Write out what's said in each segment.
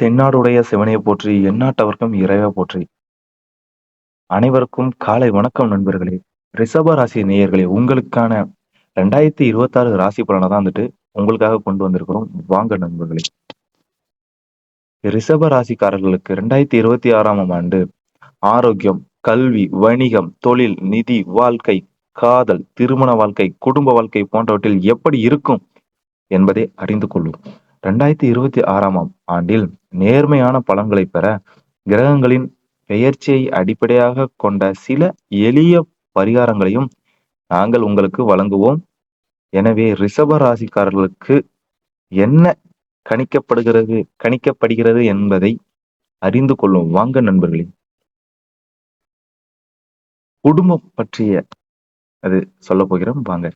தென்னாடுடைய சிவனையை போற்றி எந்நாட்டவர்க்கும் இறைவா போற்றி. அனைவருக்கும் காலை வணக்கம் நண்பர்களே. ரிஷப ராசி நேயர்களே உங்களுக்கான ரெண்டாயிரத்தி இருபத்தி ஆறு ராசி பலனை தான் வந்துட்டு உங்களுக்காக கொண்டு வந்திருக்கிறோம். வாங்க நண்பர்களே. ரிஷப ராசிக்காரர்களுக்கு ரெண்டாயிரத்தி இருபத்தி ஆறாம் ஆண்டு ஆரோக்கியம் கல்வி வணிகம் தொழில் நிதி வாழ்க்கை காதல் திருமண வாழ்க்கை குடும்ப வாழ்க்கை போன்றவற்றில் எப்படி இருக்கும் என்பதை அறிந்து கொள்ளும். ரெண்டாயிரத்தி இருபத்தி ஆறாம் ஆண்டில் நேர்மையான பலன்களை பெற கிரகங்களின் பெயர்ச்சியை அடிப்படையாக கொண்ட சில எளிய பரிகாரங்களையும் நாங்கள் உங்களுக்கு வழங்குவோம். எனவே ரிஷப ராசிக்காரர்களுக்கு என்ன கணிக்கப்படுகிறது கணிக்கப்படுகிறது என்பதை அறிந்து கொள்ளும் வாங்க நண்பர்களே. குடும்பம் பற்றிய அது சொல்ல போகிறோம். வாங்க.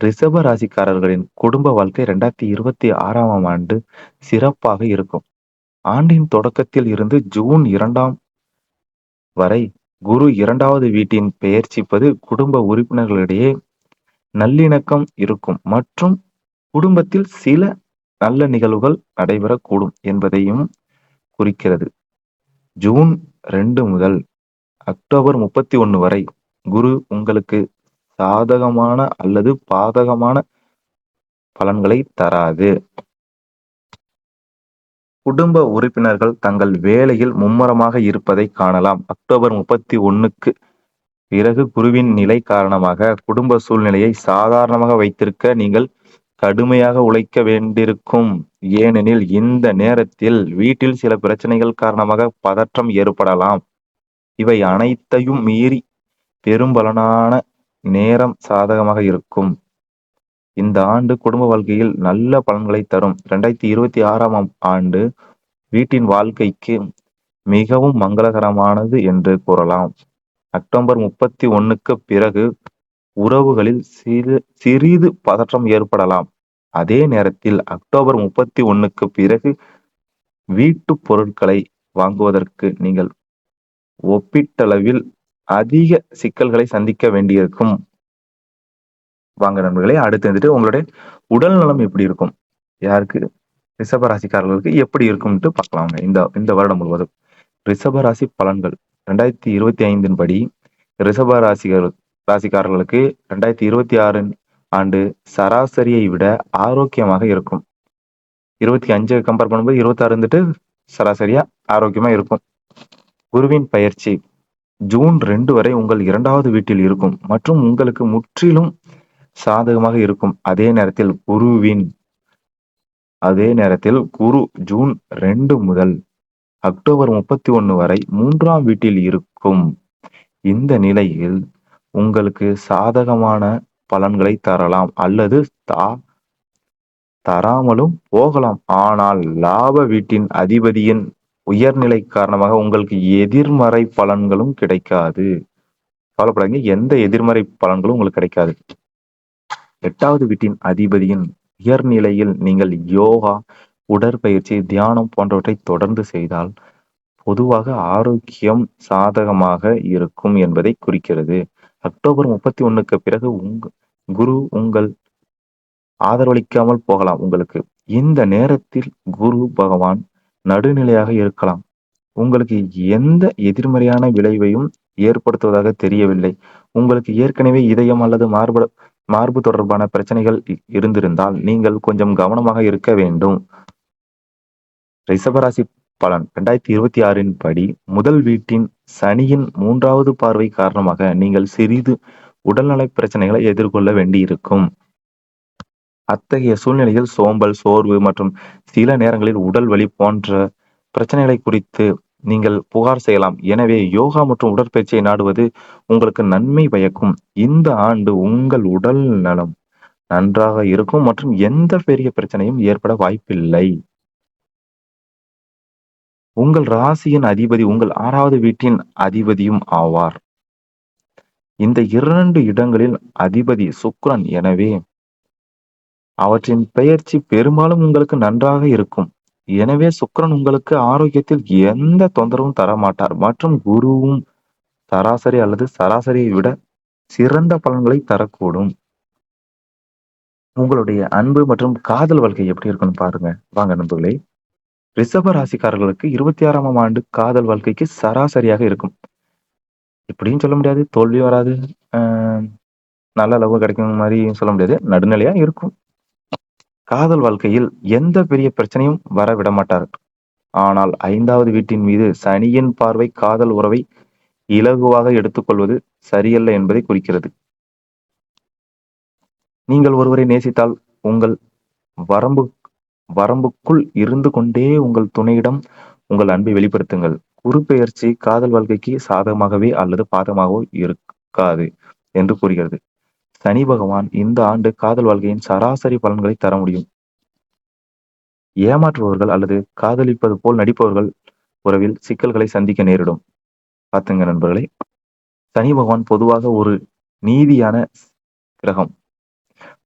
ரிஷப ராசிக்காரர்களின் குடும்ப வாழ்க்கை ரெண்டாயிரத்தி இருபத்தி ஆறாம் ஆண்டு சிறப்பாக இருக்கும். ஆண்டின் தொடக்கத்தில் இருந்து ஜூன் இரண்டாம் வரை குரு இரண்டாவது வீட்டின் பெயர்ச்சிப்பது குடும்ப உறுப்பினர்களிடையே நல்லிணக்கம் இருக்கும். மற்றும் குடும்பத்தில் சில நல்ல நிகழ்வுகள் நடைபெறக்கூடும் என்பதையும் குறிக்கிறது. ஜூன் ரெண்டு முதல் அக்டோபர் முப்பத்தி ஒன்று வரை குரு உங்களுக்கு சாதகமான அல்லது பாதகமான பலன்களை தராது. குடும்ப உறுப்பினர்கள் தங்கள் வேலையில் மும்முரமாக இருப்பதை காணலாம். அக்டோபர் முப்பத்தி ஒண்ணுக்கு பிறகு குருவின் நிலை காரணமாக குடும்ப சூழ்நிலையை சாதாரணமாக வைத்திருக்க நீங்கள் கடுமையாக உழைக்க வேண்டியிருக்கும். ஏனெனில் இந்த நேரத்தில் வீட்டில் சில பிரச்சனைகள் காரணமாக பதற்றம் ஏற்படலாம். இவை அனைத்தையும் மீறி பெரும்பலனான நேரம் சாதகமாக இருக்கும். இந்த ஆண்டு குடும்ப வாழ்க்கையில் நல்ல பலன்களை தரும். ரெண்டாயிரத்தி இருபத்தி ஆறாம் ஆண்டு வீட்டின் வாழ்க்கைக்கு மிகவும் மங்களகரமானது என்று கூறலாம். அக்டோபர் முப்பத்தி ஒன்னுக்கு பிறகு உறவுகளில் சிறு சிறிது பதற்றம் ஏற்படலாம். அதே நேரத்தில் அக்டோபர் முப்பத்தி ஒன்னுக்கு பிறகு வீட்டு பொருட்களை வாங்குவதற்கு நீங்கள் ஒப்பீட்டளவில் அதிக சிக்கல்களை சந்திக்க வேண்டியிருக்கும். வாங்க நண்பர்களே அடுத்து வந்துட்டு உங்களுடைய உடல் நலம் எப்படி இருக்கும்? யாருக்கு? ரிஷபராசிக்காரர்களுக்கு எப்படி இருக்கும்ட்டு பார்க்கலாங்க. இந்த இந்த வருடம் முழுவதும். ரிஷபராசி பலன்கள். ரெண்டாயிரத்தி இருபத்தி ஐந்தின் படி ரிஷபராசிகள் ராசிக்காரர்களுக்கு ரெண்டாயிரத்தி இருபத்தி ஆறு ஆண்டு சராசரியை விட ஆரோக்கியமாக இருக்கும். இருபத்தி அஞ்சு கம்பேர் பண்ணும்போது இருபத்தி ஆறு வந்துட்டு சராசரியா ஆரோக்கியமா இருக்கும். குருவின் பயிற்சி. ஜூன் ரெண்டு வரை உங்கள் இரண்டாவது வீட்டில் இருக்கும் மற்றும் உங்களுக்கு முற்றிலும் சாதகமாக இருக்கும். அதே நேரத்தில் குருவின் அதே நேரத்தில் குரு ஜூன் ரெண்டு முதல் அக்டோபர் முப்பத்தி ஒண்ணு வரை மூன்றாம் வீட்டில் இருக்கும். இந்த நிலையில் உங்களுக்கு சாதகமான பலன்களை தரலாம் அல்லது தா தராமலும் போகலாம். ஆனால் லாப வீட்டின் அதிபதியின் உயர்நிலை காரணமாக உங்களுக்கு எதிர்மறை பலன்களும் கிடைக்காது. கவலைப்படாதீங்க. எந்த எதிர்மறை பலன்களும் உங்களுக்கு கிடைக்காது. எட்டாவது வீட்டின் அதிபதியின் உயர்நிலையில் நீங்கள் யோகா உடற்பயிற்சி தியானம் போன்றவற்றை தொடர்ந்து செய்தால் பொதுவாக ஆரோக்கியம் சாதகமாக இருக்கும் என்பதை குறிக்கிறது. அக்டோபர் முப்பத்தி ஒண்ணுக்கு பிறகு உங்க குரு உங்கள் ஆதரவளிக்காமல் போகலாம் உங்களுக்கு. இந்த நேரத்தில் குரு பகவான் நடுநிலையாக இருக்கலாம். உங்களுக்கு எந்த எதிர்மறையான விளைவையும் ஏற்படுத்துவதாக தெரியவில்லை. உங்களுக்கு ஏற்கனவே இதயம் அல்லது மார்பு மார்பு தொடர்பான பிரச்சனைகள் இருந்திருந்தால் நீங்கள் கொஞ்சம் கவனமாக இருக்க வேண்டும். ரிஷபராசி பலன். ரெண்டாயிரத்தி இருபத்தி ஆறின் படி முதல் வீட்டின் சனியின் மூன்றாவது பார்வை காரணமாக நீங்கள் சிறிது உடல்நல பிரச்சனைகளை எதிர்கொள்ள வேண்டியிருக்கும். அத்தகைய சூழ்நிலையில் சோம்பல் சோர்வு மற்றும் சில நேரங்களில் உடல் வலி போன்ற பிரச்சனைகளை குறித்து நீங்கள் புகார் செய்யலாம். எனவே யோகா மற்றும் உடற்பயிற்சியை நாடுவது உங்களுக்கு நன்மை பயக்கும். இந்த ஆண்டு உங்கள் உடல் நலம் நன்றாக இருக்கும் மற்றும் எந்த பெரிய பிரச்சனையும் ஏற்பட வாய்ப்பில்லை. உங்கள் ராசியின் அதிபதி உங்கள் ஆறாவது வீட்டின் அதிபதியும் ஆவார். இந்த இரண்டு இடங்களில் அதிபதி சுக்ரன். எனவே அவற்றின் பெயர்ச்சி பெரும்பாலும் உங்களுக்கு நன்றாக இருக்கும். எனவே சுக்கரன் உங்களுக்கு ஆரோக்கியத்தில் எந்த தொந்தரவும் தர மாட்டார் மற்றும் குருவும் சராசரி அல்லது சராசரியை விட சிறந்த பலன்களை தரக்கூடும். உங்களுடைய அன்பு மற்றும் காதல் வாழ்க்கை எப்படி இருக்குன்னு பாருங்க. வாங்க நண்பர்களே. ரிஷப ராசிக்காரர்களுக்கு இருபத்தி ஆறாம் ஆண்டு காதல் வாழ்க்கைக்கு சராசரியாக இருக்கும். இப்படியும் சொல்ல முடியாது. தோல்வி வராது. ஆஹ் நல்ல லவ் கிடைக்கும் மாதிரி சொல்ல முடியாது. நடுநிலையா இருக்கும். காதல் வாழ்க்கையில் எந்த பெரிய பிரச்சனையும் வர விட மாட்டார் ஆனால் ஐந்தாவது வீட்டின் மீது சனியின் பார்வை காதல் உறவை இலகுவாக எடுத்துக்கொள்வது சரியல்ல என்பதை குறிக்கிறது. நீங்கள் ஒருவரை நேசித்தால் உங்கள் வரம்பு வரம்புக்குள் இருந்து கொண்டே உங்கள் துணையிடம் உங்கள் அன்பை வெளிப்படுத்துங்கள். குறுப்பெயர்ச்சி காதல் வாழ்க்கைக்கு சாதகமாகவே அல்லது பாதமாகவோ இருக்காது என்று கூறுகிறது. சனி பகவான் இந்த ஆண்டு காதல் வாழ்க்கையின் சராசரி பலன்களை தர முடியும். ஏமாற்றுபவர்கள் அல்லது காதலிப்பது போல் நடிப்பவர்கள் உறவில் சிக்கல்களை சந்திக்க நேரிடும். பார்த்துங்க நண்பர்களே சனி பகவான் பொதுவாக ஒரு நீதியான கிரகம்.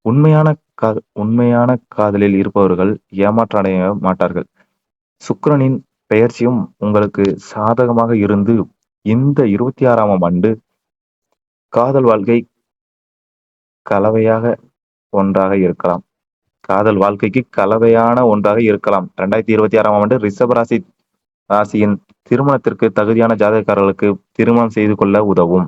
உண்மையான கா உண்மையான காதலில் இருப்பவர்கள் ஏமாற்றடைய மாட்டார்கள். சுக்கரனின் பெயர்ச்சியும் உங்களுக்கு சாதகமாக இருந்து இந்த இருபத்தி ஆறாம் ஆண்டு காதல் வாழ்க்கை கலவையாக ஒன்றாக இருக்கலாம். காதல் வாழ்க்கைக்கு கலவையான ஒன்றாக இருக்கலாம். ரெண்டாயிரத்தி இருபத்தி ஆறாம் ஆண்டு ரிஷப ராசி ராசியின் திருமணத்திற்கு தகுதியான ஜாதகக்காரர்களுக்கு திருமணம் செய்து கொள்ள உதவும்.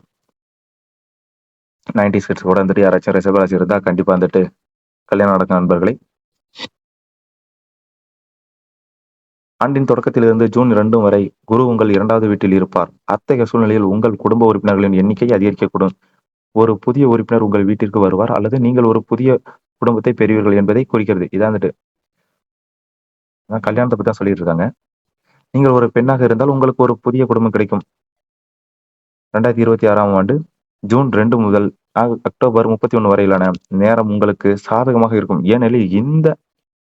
நைன்டி சிக்ஸ் கூட வந்துட்டு யாராச்சும் ரிஷப ராசி இருந்தா கண்டிப்பா வந்துட்டு கல்யாணம் நடக்கும் நண்பர்களே. ஆண்டின் தொடக்கத்திலிருந்து ஜூன் இரண்டும் வரை குரு உங்கள் இரண்டாவது வீட்டில் இருப்பார். அத்தகைய சூழ்நிலையில் உங்கள் குடும்ப உறுப்பினர்களின் எண்ணிக்கை அதிகரிக்கக்கூடும். ஒரு புதிய உறுப்பினர் உங்கள் வீட்டிற்கு வருவார் அல்லது நீங்கள் ஒரு புதிய குடும்பத்தை பெறுவீர்கள் என்பதை குறிக்கிறது. இதான் கல்யாணத்தை பத்தி தான் சொல்லிட்டு இருக்காங்க நீங்கள் ஒரு பெண்ணாக இருந்தால் உங்களுக்கு ஒரு புதிய குடும்பம் கிடைக்கும். ரெண்டாயிரத்தி இருபத்தி ஆறாம் ஆண்டு ஜூன் ரெண்டு முதல் அக்டோபர் முப்பத்தி ஒன்று வரையிலான நேரம் உங்களுக்கு சாதகமாக இருக்கும். ஏனெனில் இந்த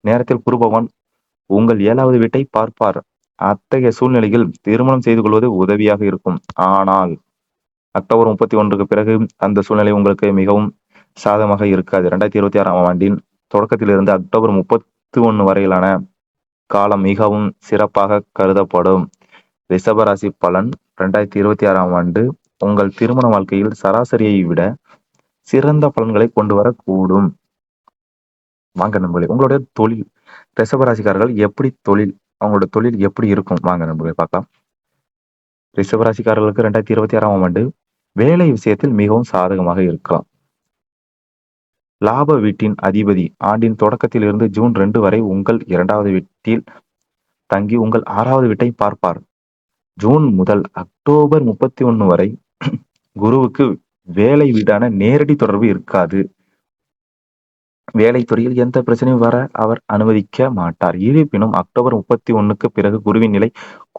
நேரத்தில் குருபவான் உங்கள் ஏழாவது வீட்டை பார்ப்பார். அத்தகைய சூழ்நிலையில் திருமணம் செய்து கொள்வது உதவியாக இருக்கும். ஆனால் அக்டோபர் முப்பத்தி ஒன்றுக்கு பிறகு அந்த சூழ்நிலை உங்களுக்கு மிகவும் சாதகமாக இருக்காது. ரெண்டாயிரத்தி இருபத்தி ஆறாம் ஆண்டின் தொடக்கத்திலிருந்து அக்டோபர் முப்பத்தி ஒன்று வரையிலான காலம் மிகவும் சிறப்பாக கருதப்படும். ரிஷபராசி பலன் ரெண்டாயிரத்தி இருபத்தி ஆறாம் ஆண்டு உங்கள் திருமண வாழ்க்கையில் சராசரியை விட சிறந்த பலன்களை கொண்டு வரக்கூடும். வாங்க நண்பர்களே உங்களுடைய தொழில் ரிஷபராசிக்காரர்கள் எப்படி தொழில் அவங்களோட தொழில் எப்படி இருக்கும்? வாங்க நண்பர்களே பார்க்கலாம். ரிஷபராசிக்காரர்களுக்கு ரெண்டாயிரத்தி இருபத்தி ஆறாம் ஆண்டு வேலை விஷயத்தில் மிகவும் சாதகமாக இருக்கலாம். லாப வீட்டின் அதிபதி ஆண்டின் தொடக்கத்தில் இருந்து ஜூன் ரெண்டு வரை உங்கள் இரண்டாவது வீட்டில் தங்கி உங்கள் ஆறாவது வீட்டை பார்ப்பார். ஜூன் முதல் அக்டோபர் முப்பத்தி ஒன்று வரை குருவுக்கு வேலை வீடான நேரடி தொடர்பு இருக்காது. வேலைத்துறையில் எந்த பிரச்சனையும் வர அவர் அனுமதிக்க மாட்டார். இருப்பினும் அக்டோபர் முப்பத்தி ஒண்ணுக்கு பிறகு குருவின் நிலை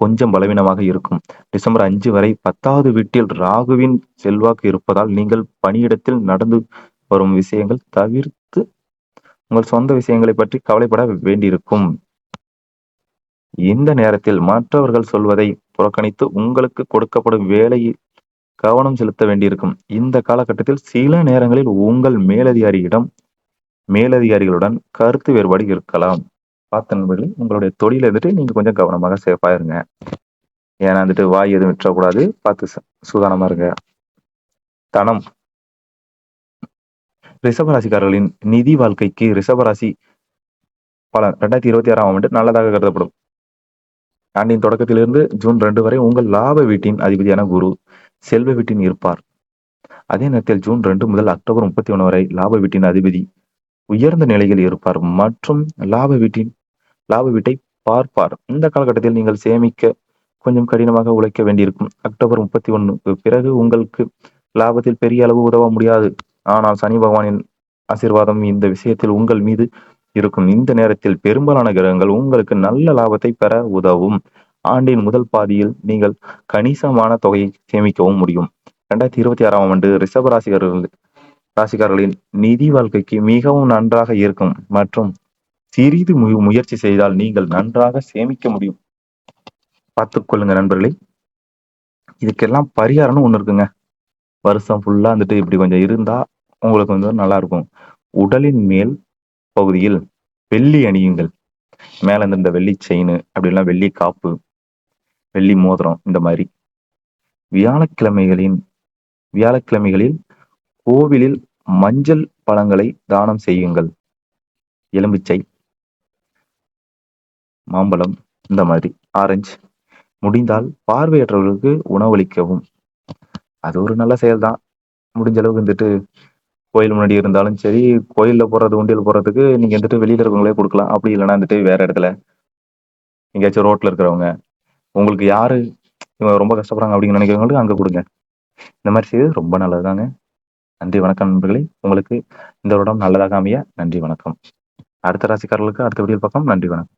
கொஞ்சம் பலவீனமாக இருக்கும். டிசம்பர் அஞ்சு வரை பத்தாவது வீட்டில் ராகுவின் செல்வாக்கு இருப்பதால் நீங்கள் பணியிடத்தில் நடந்து வரும் விஷயங்கள் தவிர்த்து உங்கள் சொந்த விஷயங்களை பற்றி கவலைப்பட வேண்டியிருக்கும். இந்த நேரத்தில் மற்றவர்கள் சொல்வதை புறக்கணித்து உங்களுக்கு கொடுக்கப்படும் வேலையில் கவனம் செலுத்த வேண்டியிருக்கும். இந்த காலகட்டத்தில் சில நேரங்களில் உங்கள் மேலதிகாரியிடம் மேலதிகாரிகளுடன் கருத்து வேறுபாடு இருக்கலாம். பார்த்த நண்பர்களே உங்களுடைய தொழில வந்துட்டு நீங்க கொஞ்சம் கவனமாக சேஃபா இருங்க. ஏன்னா வந்துட்டு வாய் எதுவும் விட்டுறக்கூடாது. பார்த்து சுதானமா இருங்க. தனம். ரிஷபராசிக்காரர்களின் நிதி வாழ்க்கைக்கு ரிஷபராசி பலன். ரெண்டாயிரத்தி இருபத்தி ஆறாம் ஆண்டு நல்லதாக கருதப்படும். ஆண்டின் தொடக்கத்திலிருந்து ஜூன் ரெண்டு வரை உங்கள் லாப வீட்டின் அதிபதியான குரு செல்வ வீட்டின் இருப்பார். அதே நேரத்தில் ஜூன் ரெண்டு முதல் அக்டோபர் முப்பத்தி ஒன்று வரை லாப வீட்டின் அதிபதி உயர்ந்த நிலையில் இருப்பார். மற்றும் லாப வீட்டின் லாப வீட்டை பார்ப்பார். இந்த காலகட்டத்தில் நீங்கள் சேமிக்க கொஞ்சம் கடினமாக உழைக்க வேண்டியிருக்கும். அக்டோபர் முப்பத்தி ஒண்ணுக்கு பிறகு உங்களுக்கு லாபத்தில் பெரிய அளவு உதவ முடியாது. ஆனால் சனி பகவானின் ஆசீர்வாதம் இந்த விஷயத்தில் உங்கள் மீது இருக்கும். இந்த நேரத்தில் பெரும்பாலான கிரகங்கள் உங்களுக்கு நல்ல லாபத்தை பெற உதவும். ஆண்டின் முதல் பாதியில் நீங்கள் கணிசமான தொகையை சேமிக்கவும் முடியும். இரண்டாயிரத்தி இருபத்தி ஆறாம் ஆண்டு ரிஷபராசிகர்கள் ராசிக்காரர்களின் நிதி வாழ்க்கைக்கு மிகவும் நன்றாக இருக்கும். மற்றும் சிறிது முயற்சி செய்தால் நீங்கள் நன்றாக சேமிக்க முடியும். பார்த்துக்கொள்ளுங்க நண்பர்களே. இதுக்கெல்லாம் பரிகாரம்னு ஒண்ணு இருக்குங்க. வருஷம் ஃபுல்லாக வந்துட்டு இப்படி கொஞ்சம் இருந்தா உங்களுக்கு வந்து நல்லா இருக்கும். உடலின் மேல் பகுதியில் வெள்ளி அணியுங்கள். மேல இருந்து இந்த வெள்ளி செயின் அப்படிலாம் வெள்ளி காப்பு வெள்ளி மோதிரம் இந்த மாதிரி. வியாழக்கிழமைகளின் வியாழக்கிழமைகளில் கோவிலில் மஞ்சள் பழங்களை தானம் செய்யுங்கள். எலும்பிச்சை மாம்பழம் இந்த மாதிரி ஆரஞ்சு முடிந்தால் பார்வையற்றவர்களுக்கு உணவளிக்கவும். அது ஒரு நல்ல செயல் தான் முடிஞ்ச அளவுக்கு வந்துட்டு கோயில் முன்னாடி இருந்தாலும் சரி கோயிலில் போறது உண்டியல் போறதுக்கு நீங்க வந்துட்டு வெளியில இருக்கவங்களே கொடுக்கலாம். அப்படி இல்லைன்னா வந்துட்டு வேற இடத்துல எங்கேயாச்சும் ரோட்ல இருக்கிறவங்க உங்களுக்கு யாரு இவங்க ரொம்ப கஷ்டப்படுறாங்க அப்படின்னு நினைக்கிறவங்களுக்கு அங்க கொடுங்க. இந்த மாதிரி செய்யறது ரொம்ப நல்லதுதாங்க. நன்றி வணக்கம் நண்பர்களே. உங்களுக்கு இந்த வருடம் நல்லதாக அமைய நன்றி வணக்கம். அடுத்த ராசிக்காரர்களுக்கு அடுத்த வீடியோ பக்கம் நன்றி வணக்கம்.